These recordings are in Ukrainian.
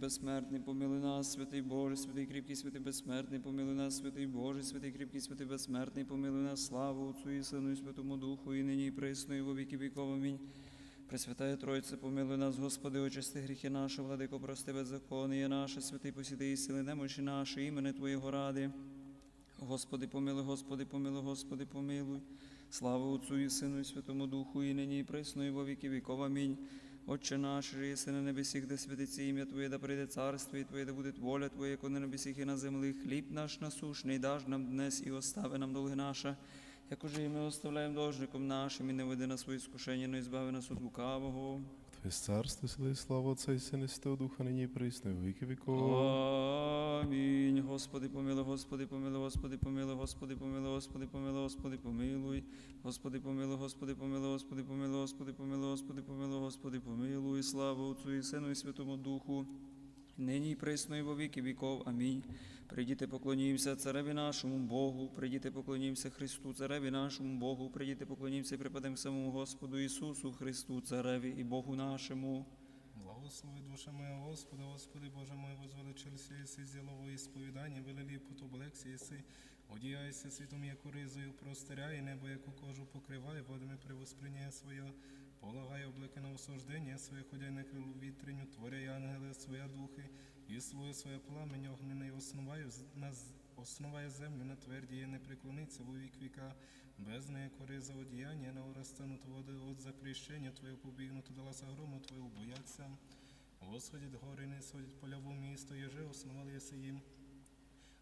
Безсмертний, помилуй нас, святий Боже, святий кріпкий, святий безсмертний, помилуй нас, святий Боже, святий кріпкий, святий безсмертний, помилуй нас, славу Отцу і Сину, і Святому Духу, і нині, і присно, і во віки віков. Амінь. Пресвятая Тройце, помилуй нас, Господи, очисти гріхи наші, владико, прости беззаконня наше, святий посіди і сили немощі наші, імени Твоєго ради. Господи, помилуй, Господи, помилуй, Господи, помилуй. Слава Отцу і Сину, і Святому Духу, і нині, і присно, і во віки віков. Амінь. Отче наш, єси на небесіх, де святиться ім'я Твоє, да прийде царство і Твоє, да буде воля Твоя, як на небесіх і на землі. Хліб наш насушний даж нам днес і остави нам долги наша, як уже і ми оставляємо должником нашим, і не веди на свої скушення, но збави нас від лукавого. Твоє царство, сили, слава Отця і Сина, Святого Духа, нині і присно, і віки віков. Амінь. Господи, помилуй, Господи, помилуй, Господи, помилуй, Господи, помилуй, Господи, помилуй, Господи, помилуй. Господи, помилуй, Господи, помилуй, Господи, помилуй, Господи, помилуй, Господи, помилуй, Господи, помилуй. Слава Отцю і Сину і Святому Духу. Нині і присно і во віки віков. Амінь. Прийдіте, поклонімося цареві нашому Богу, прийдіте, поклонімося Христу, цареві нашому Богу, прийдіте, поклонімося і припадемо самому Господу Ісусу Христу, цареві і Богу нашому. Благослови душа моя Господа, Господи Боже мой, возвеличився єси з ділової сповідання, велелі потоблекся єси, одіяйся світом, яку ризою простиряє, небо, яку кожу покриває, водами привосприняє своє, полагає облеки на осуждення своє, ходяй на крилу вітриню, творяй ангели своя духи, і слує своє пламень огнене, і основає, на основає землю на твердіє, не преклониться во вік віка, без неї кори за одіяння, на ора стануть води от запрещення Твоє побігнути, дала грому Твою бояться. Восходять гори, не сходять поляву місто, єже основали єси їм.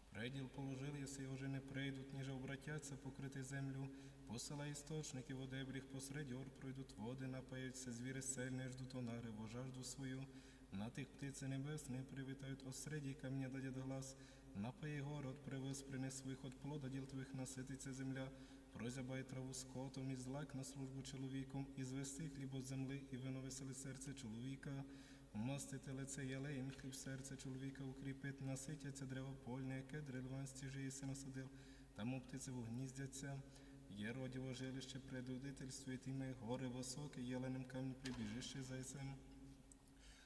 Преділ положили, єси уже не прийдуть, ніже обратяться покрити землю. Посила істочники, водебріг посеред ор пройдуть води, напаються звіри сельне, ждуть онари, во жажду свою. На тих птиці небесні привітають осреді, камня дадять глас. Напої гор, от привез принес от плода, діл твоїх насититься земля. Прозябай траву скотом і злак на службу чоловіком, і звести хліб от земли, і вино веселе серце чоловіка. Умастити лице ялеєм, хліб серце чоловіка укріпить, наситяться древо польне, яке дрелван стіжиє си насадив, там птиці вогніздяться. Є родіво жилище, предводительствує тіми, гори високі, єленим камінь прибіжище зайцем.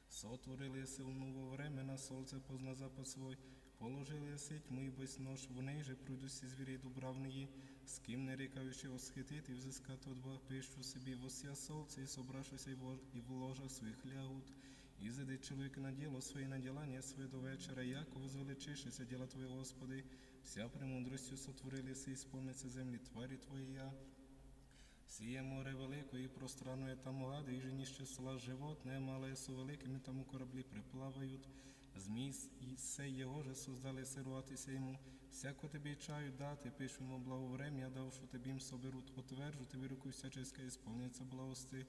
Сотворили силну времена, сонце позна запад свой, положили сить мої без нож, в неї же пройдуть всі звірі дубравної, з ким не рікаючи осхитити, взискати два пищу собі вося солнце, і собравшися і і в ложах своїх лягут. І зайде чоловік на діло своє наділання своє до вечора, яко возвеличишися діла Твоє, Господи, вся премудростю сотворилися і сповниться землі тварі Твоя. Сіє море велике і пространує там лади, і жені ще села животне, мале су великими там у кораблі приплавають. Змій і се його же создали сируватися йому. Всяко тобі чаю дати, пишемо дав, що тобі їм соберуть, отвержу тобі руку всяческа і сповниться благости.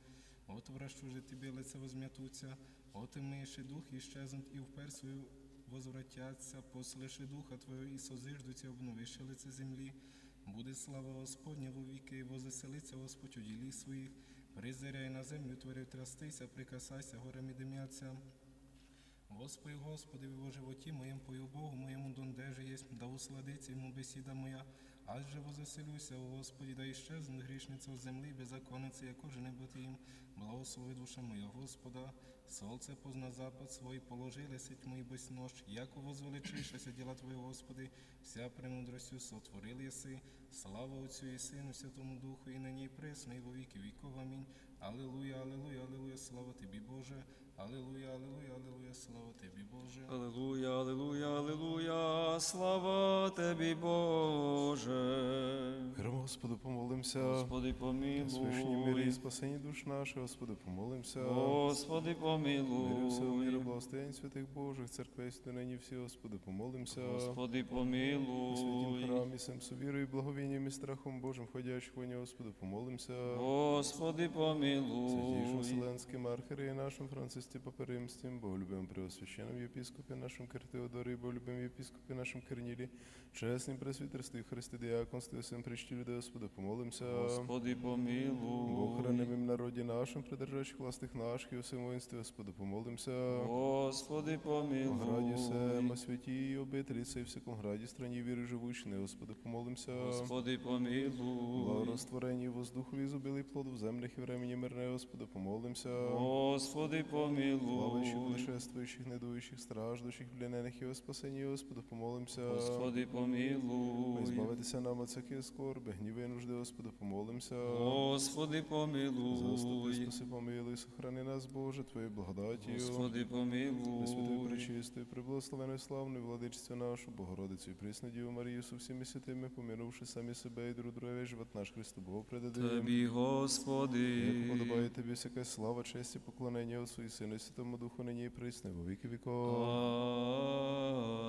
От вращу же тобі лице возм'ятуться, от і миші дух і щезнуть, і впер свою возвратяться, послыши духа Твоего і созиждуться, обновище лице землі. Буде слава Господня во віки, і возеселиться Господь у ділі своїх. Призиряй на землю, творив трястися, прикасайся, горами дим'яться. Господи, Господи, во животі моєм пою Богу, моєму дондеже єсть, да усладиться йому бесіда моя. Аж же возеселюся, о Господі, да іщезне грішниця з землі, беззаконниця, яко же не їм. Благослови душа моя, Господа, солнце позна запад свой, положили сеть мої без нож, яко возвеличишися діла Твої, Господи, вся премудростю сотворили єси. Слава Отцю і Сину, Святому Духу, і нині і присно, і во віки віков. Амінь. Алілуя, алілуя, алілуя, слава Тобі, Боже. Алілуя, алілуя, алілуя, слава Тобі, Боже. Аллилуйя, аллилуйя, аллилуйя, слава Тебе, Боже. Миром Господу помолимся. Господи, Священні мирі і помилуй. спасенні душ наших, Господи, помолимся. Господи, Мирю все миру, помилуй. благостоянь святих Божих, церквей нині всі, Господи, помолимся. Господи, У святім помилуй. храмі, сам совірою, благовінням і страхом Божим, ходячих воні, Господи, помолимся. Господи, Святішим помилуй. Вселенським архиереї нашим Францисті Паперимстім, Боголюбим Преосвященним єпіскопі нашим Киртеодорі, Боголюбим єпіскопі нашим Кернілі, чесним пресвітерстві, Христи Діаконстві, всім причтілю, Господи, помолимся. Господи, помилуй. Бог хранимим народі нашим, придержащих властих наших і всім воїнстві, Господи, помолимся. Господи, помилуй. Граді сема, святі, обителіться і всякому граді, страні віри живучні, Господи, помолимся. Господи, помилуй. Благорастворені воздухові зубили плоду в землях і времені мирне, Господи, помолимся. Господи, Славищих, помилуй. лишествуючих, недуючих, страждущих, пленених і о спасенні, Господи, помолимся. Господи, помилуй. Збавитися нам от всякої скорби, гніви нужди, Господи, помолимся. Господи, Заступи, спаси, помилуй, сохрани нас, Боже, Твоєю благодатію. Господи, помилуй. пречистою, приблагословеною, славною владичцю нашу, Богородицю і присну Діву Марію, со всіми святими, помінувши самі себе і друг друге, живот наш Христу Богу предадим. Тобі, Господи. Як подобає тобі всяка слава, честь і поклонення Отцу і Сину і Святому Духу, нині і присне, во віки віков.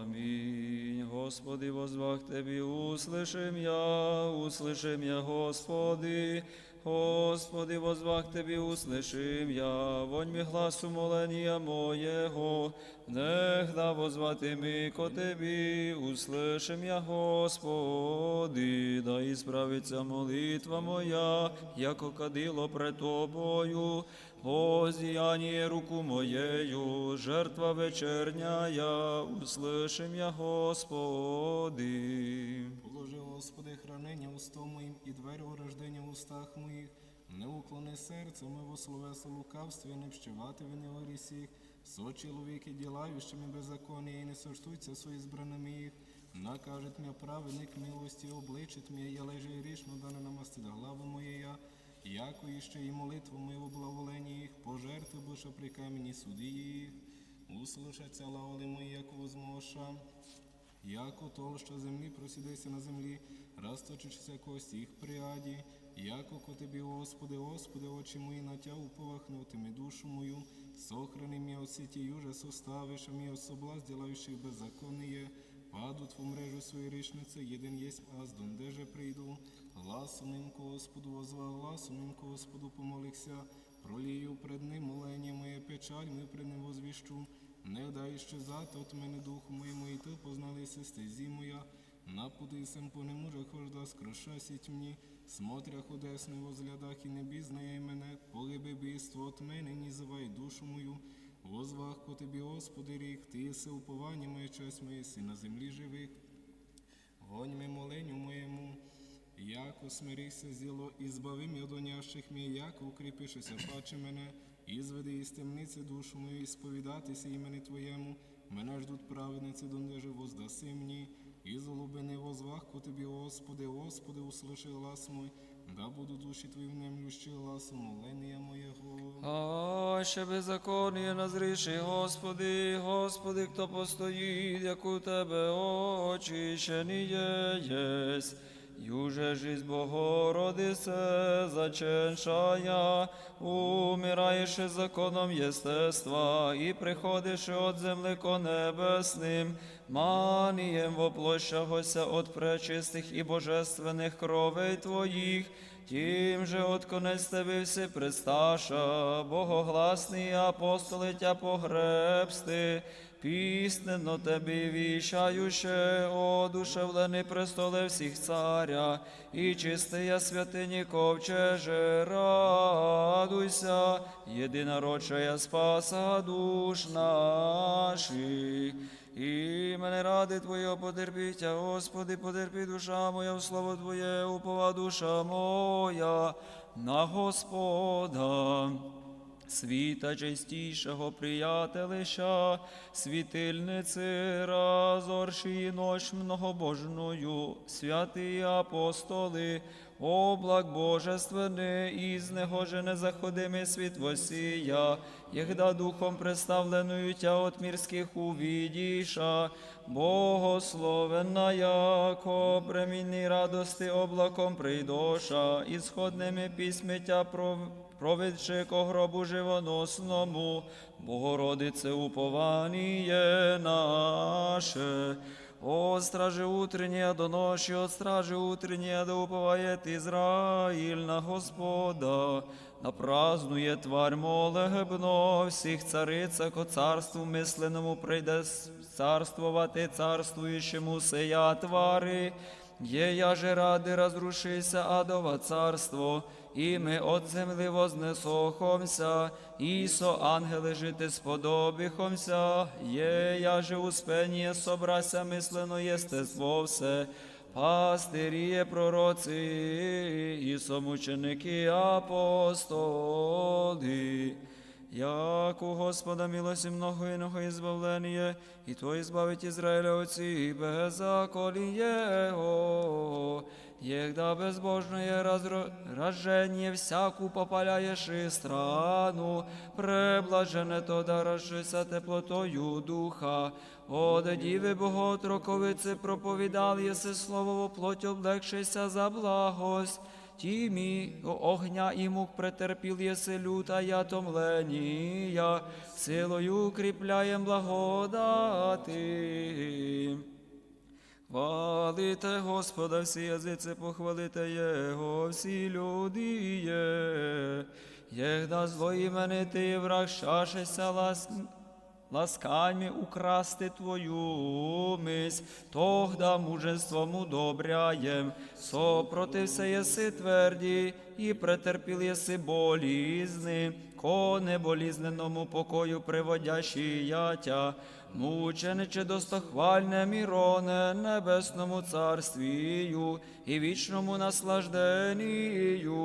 Амінь. Господи, возвах Тебі, услышим я, услышим я, Господи. Господи, возвах Тебі, услышим я, вонь ми гласу молення моєго, негда возвати ми ко Тебі, услышим я, Господи, да ісправиться молитва моя, яко кадило пред Тобою, Озіяние руку моєю, жертва вечерняя, услышим я, Господи. Положи, Господи, хранення устом моїм і двері урождення в устах моїх. Не уклони серце моего словеса лукавстві, не вщивати вини орісіх. Со чоловіки ділаючими беззаконня і не соштуться свої збраними їх. Накажет мя праведник милості, обличить мя, я лежи грішно, да не намастить главу моєя. Яко іще і молитву мою благоволення їх, пожертви буша при камені суді їх. Услышаться лаоли мої, як возмоша. Яко толща землі просідайся на землі, розточишся кості їх пряді, яко ко тобі, Господи, Господи, очі мої на тя уповахнутими душу мою, сохрани м'я от сіті уже составиш, а мій от соблазн, ділаючи беззаконніє, падуть в мрежу свої річниці, єдин єсть аз, донде прийду. Гласом ко Господу возвав, гласом ним ко Господу помолився, пролію пред ним молення моє печаль, ми пред ним возвіщу. Не дай щезати от мене духу моєму, і ти позналися стезі моя. Напуди сем по нему же хожда, скрошасіть мені, смотря худесний возглядах і не бізнає мене, погибе бійство от мене, ні зивай душу мою. Возвах по тобі, Господи, рік, ти єси уповання моє, честь моє, си на землі живих. Гонь ми моленню моєму, яко смирися зіло, і збави м'я донящих мій, яко укріпишися, паче мене, і зведи із темниці душу мою, і сповідатися імені Твоєму. Мене ждуть праведниці, донде же воздаси мені, і золубини возвах по тобі, Господи, Господи, услыши глас мой, да буду душі Твої внемлющі гласу молення моєго. А ще беззаконніє назріши, Господи, Господи, хто постоїть, як у Тебе очищені єсть. Юже жизнь Богородице заченшая, умираєш законом єстества, і приходиш от землеко небесним, манієм воплощагося от пречистих і божественних кровей Твоїх, Тім же от конець тебе все предсташа, богогласний апостоли тя погребсти, піснено тебе віщающе, одушевлений престоле всіх царя, і чистия святині ковчеже, радуйся, єдинородчая спаса душ наших. І мене ради Твоє потерпіття, Господи, потерпі душа моя, в слово Твоє, упова душа моя на Господа. Світа чистішого приятелища, світильниці разорші ночь многобожною, святі апостоли, облак божественний, із него же не заходими світ восія, єгда духом представленою тя от мірських увідіша, Богословенна, яко премінні радости облаком прийдоша, і сходними письми тя пров провідши ко гробу живоносному, Богородице упованіє наше. О, стражи утренние до ночи, от стражи утренние да уповает Израиль на Господа, празднує тварь молебно, всіх царица ко царству мисленому прийде царствувати царствуючому сея твари, Ея же ради разрушися адова царство, і ми от земли вознесохомся, ісо ангели жити сподобихомся, Ея же успеніє собрася мислено єстество все, пастиріє пророці, ісо мученики апостоли. Як у Господа милості много іного ізбавлення, і то избавить Ізраїля оці беззаконні Його. Егда безбожное разро... рожение всяку попаляешь и страну, преблажене то дарашися теплотою духа. От діви боготроковиці проповідал єси слово во плоть облегшися за благость. Тімі огня і мук претерпіл єси люта я томленія, силою укріпляєм благодати. Хвалите Господа, всі язиці, похвалите Його, всі люди є. Єгда злоіменити враг щашися лас... ласками украсти Твою мись, тогда мужеством удобряєм, сопротився єси тверді, і претерпіл єси болізни, коне болізненому покою приводящий ятя, мучениче достохвальне міроне, небесному царствію і вічному наслажденію,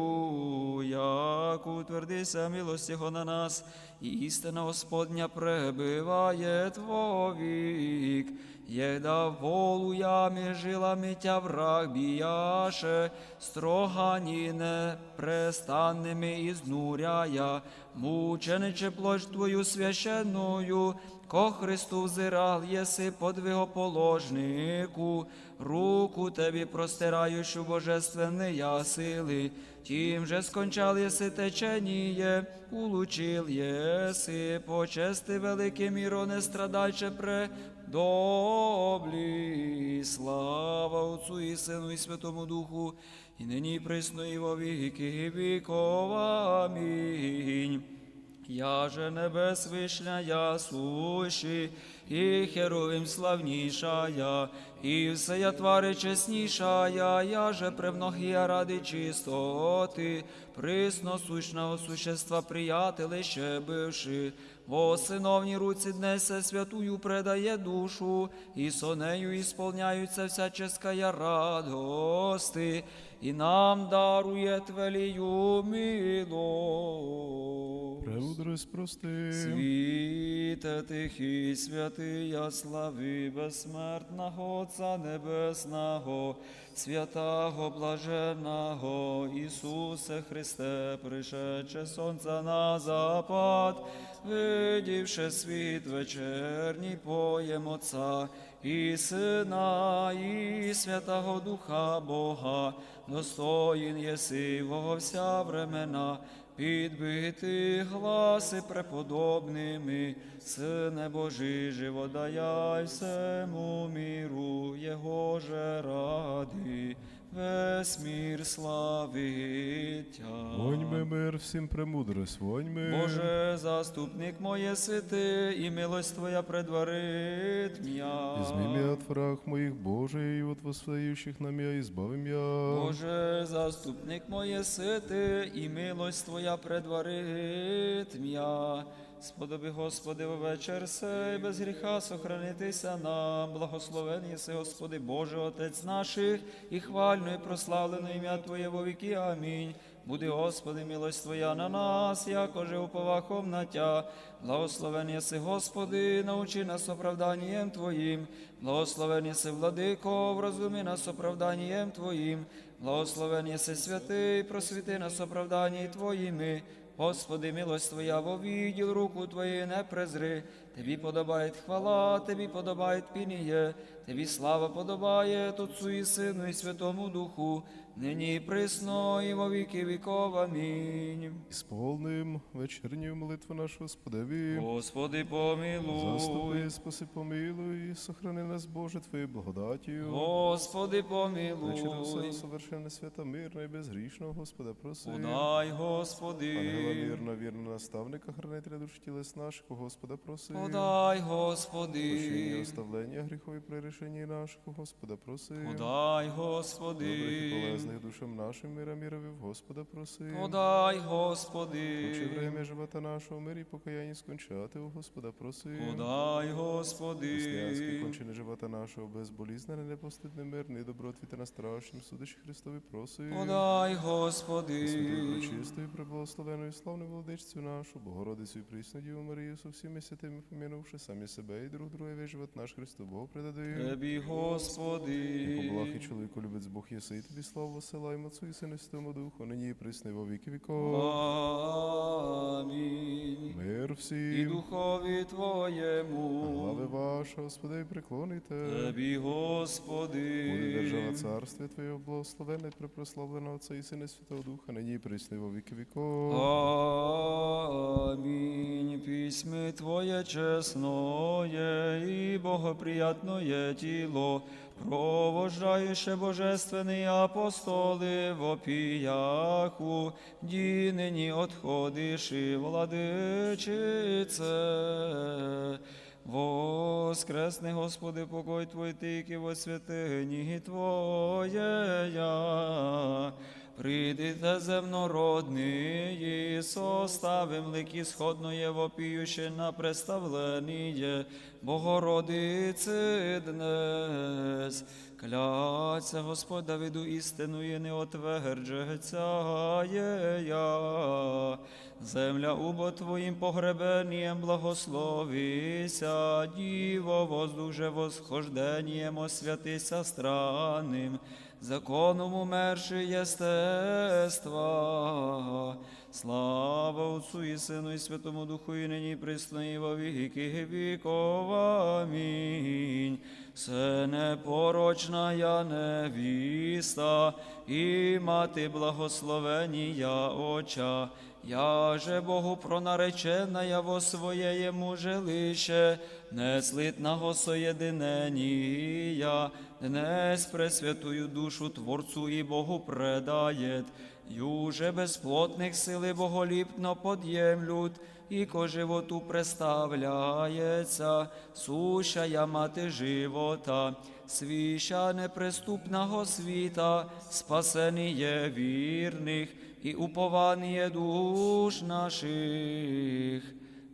як утвердися милость Його на нас, і істина Господня пребиває Твовік. Єда волу ямі жилами тя враг біяше, строгані непрестанними ізнуряя, мучениче плоть Твою священною, ко Христу взирал єси подвигоположнику, руку Тебі простираючу божественної сили, тим же скончал єси теченіє, улучил єси, почести велике міро не страдальче пре доблі. Слава Отцу і Сину і Святому Духу, і нині і присно і во віки віков. Амінь. Я же небес вишня, я сущий, і херовим славнішая, і я твари чеснішая, я же превногія ради чистоти, присно сущного существа приятелище бивши, во синовній руці днесе святую предає душу, і сонею ісполняються всяческая радости, і нам дарує твелію милость. Премудрость прости. Світе тихий, святий, я слави безсмертного Отця Небесного, святого блаженного Ісусе Христе, пришедше сонця на запад, видівши світ вечерній поєм Отця і Сина, і Святого Духа Бога, достоїн єси во вся времена, підбити гласи преподобними, Сине Божий, живодаяй всему міру, Його же ради, весь мір славить. Тя. Воньми мир, всім премудрость, воньми. Боже, заступник моє святи, і милость Твоя предварит м'я. Изми меня от враг моих Божий, и от восстающих на меня избави меня. Боже, заступник моє сити, і милость Твоя предварит м'я. Сподоби, Господи, вечір сей, без гріха сохранитися нам. Благословен єси, Господи, Боже, Отець наших, і хвально і прославлено ім'я Твоє во віки. Амінь. Буди, Господи, милость Твоя на нас, якоже уповахом на Тя. Благословен єси, Господи, научи нас оправданням Твоїм. Благословен єси, Владико, вразуми нас оправданням Твоїм. Благословен єси святий, просвіти нас оправданні Твоїми. Господи, милость Твоя во відділ руку Твою не презри. Тобі подобає хвала, Тобі подобає пініє, Тобі слава подобає Отцу і Сину і Святому Духу, нині і присно, і во віки віков. Амінь. Сповним вечірню молитву нашу Господеві. Господи, помилуй. Заступи, спаси, помилуй, і сохрани нас, Боже, Твоєю благодатію. Господи, Вечора все помилуй. совершенно свята, мирна і безгрішного, Господа, проси. Подай, Ангела Господи. вірно, вірно наставника, хранителя душ тілес наших, Господа проси. Подай, Господи, оставлення гріхові при рішенні нашого, Господа проси. подай, Добрих і полезних душам нашим мира мірові, Господа проси. подай, Учи Господи, время живота нашого, мирі і покаянні скончати, у Господа проси. подай, Господи, кончини живота нашого, безболізне, непостидне, мирне, і добротвіте на страшнім судачі Христові проси. подай, Святою, Господи, пречистою, преблагословеною, славною владичцю нашу, Богородицю і присну Діву Марію, со всіми святими помінувши самі себе і друг друге весь живот наш Христу Богу предадаю. Тебі, Господи, Благ і чоловіку любець Бог єси, і тобі славу посилаємо Отцу і Сину Святому Духу, нині і присно і во віки віков. Амінь. Мир І духові Твоєму, Глави ваша, Господи, приклоните. Тебі, Господи, Буде держава царствия Твоєго благословенне, препрославлена Отця і Сина Святого Духа, нині і присно і во віки віков. Амінь. Твоє чесноє і богоприятное тіло, провожаюче божественні апостоли в опіяху, ді нині отходиш і владичице. Воскресне, Господи, покой Твой тільки во святині Твоєя. Прийдите земнородні, составим лики сходної вопіюще на представлення Богородиці днес. Кляться Господь Давиду істину і не отверджеться я. Земля убо Твоїм погребенням благословися, Діво воздуже восхожденням освятися странним, законом умерши єстества. Слава Отцу і Сину і Святому Духу, і нині присної присно, і во віки віков. Амінь. Все непорочна я невіста, і мати благословенія оча. Я же Богу пронаречена я во своєму жилище, не слитного соєдинення, днес пресвятую душу Творцу і Богу предает, юже безплотних сили боголіпно подємлють, і ко животу представляється, суща я мати живота, свіща неприступного світа, спасеніє вірних і упованіє душ наших.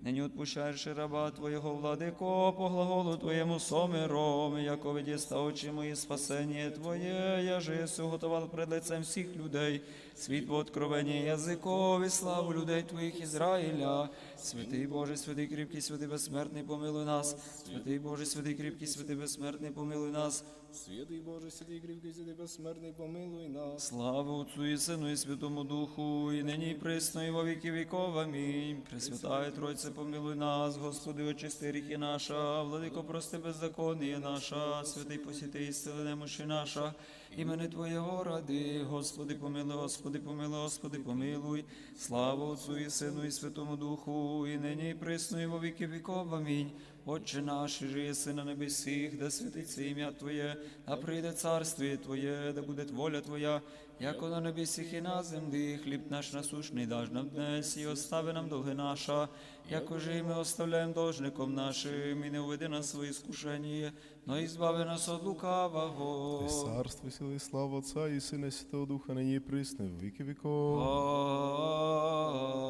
Нині отпущаєш раба Твоєго, владико, по глаголу Твоєму сомиром, яко видіста очі мої спасення Твоє, я же єсу готував пред лицем всіх людей, світло откровення язикові, славу людей Твоїх Ізраїля. Святий Боже, святий кріпкий, святий безсмертний, помилуй нас. Святий Боже, святий кріпкий, святий безсмертний, помилуй нас. Святий Боже, святий кріпкий, святий безсмертний, помилуй нас. Слава Отцу і Сину і Святому Духу, і нині і присно, і во віки віков. Амінь. Пресвятає Тройце, помилуй нас, Господи, очисти гріхи наша, владико, прости беззаконніє наша, святий посіти і сили немощі наша, імени Твоєго ради, Господи, помилуй, Господи, помилуй, Господи, помилуй. Слава Отцу і Сину і Святому Духу, і нині і присно, і во віки віков. Амінь. Отче наш, єси на небесіх, да святиться ім'я Твоє, да прийде царствіє Твоє, да буде воля Твоя, яко на небесіх і на землі, хліб наш насушний даж нам днес, і остави нам долги наша, яко же і ми оставляємо должником нашим, і не уведи нас свої скушення, но і збави нас от лукавого. Царство, сили, слава Отця і Сина і Святого Духа, нині і присно, і віки віков.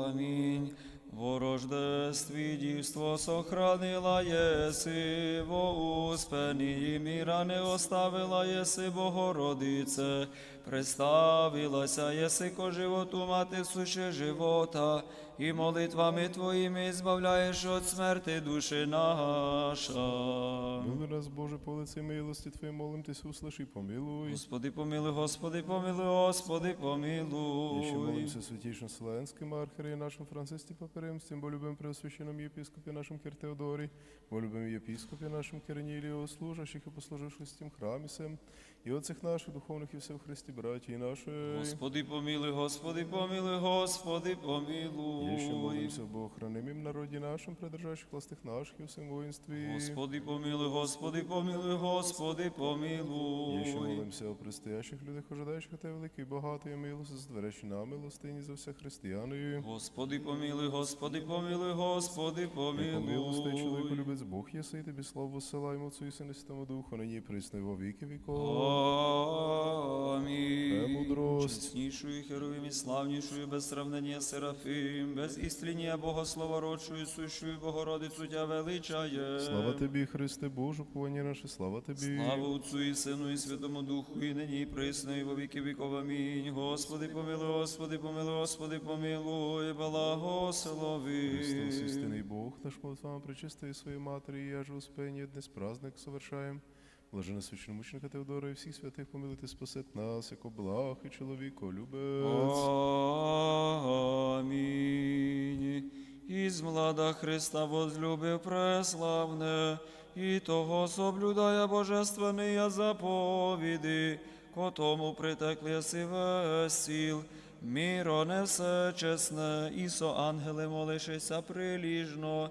Амінь. Во рождестві дівство сохранила єси, во успені міра не оставила єси, Богородице, представилася єси ко животу мати суще живота, і молитвами Твоїми збавляєш від смерти душі наша. Милуй нас, Боже, по лиці милості Твоєї, молим Тися, услыши, помилуй. Господи, помилуй, Господи, помилуй, Господи, І ще помилуй. молимся святейшим Вселенським архиерею нашим Францисті Паперем, з тим болюбим преосвященном єпископі нашим Кир Теодорі, болюбим єпископі нашим Кирнілію, служащих і послуживших з тим храмі сем, і оцих наших духовних і все в Христі, браті і наші. Господи, помилуй, Господи, помилуй, Господи, помилуй. ще молимся Бог, храним народі нашим, придержащих властих наших і всім воїнстві. Господи помилуй, Господи помилуй, Господи Є ще помилуй. молимся о предстоящих людях, ожидаючих те великий, багатий милости, здверечі на милостині за все християни. Господи помилуй, Господи помилуй, Господи Помилуй, чоловіку помилуй. любець Бог єси, і тобі славу посилаємо Отцю і Сину і Святому Духу, нині і присно і во віки віков. Амінь. Чеснішою, херовим і славнішою, без сравнення Серафим, без істління Богослова родшою, сущою Богородицю тя величає. Слава тобі, Христе Боже, повання наше, слава тобі. Слава Отцю і Сину і Святому Духу, і нині і присно, і во віки віков. Амінь. Господи помилуй, Господи помилуй, Господи помилуй, благослови. Христос, истинный Бог, наш молитвам пречистой своей Матери, и я же успение днес праздник совершаем. Блаженно священномученика Теодора и всех святых помилуйте, спасет нас, яко благ и человеко любец. Амінь. Із млада Христа возлюбив преславне, і того соблюдає божественні заповіди, котому притекли си весь сіл, міро несе чесне, і со ангели молишися приліжно,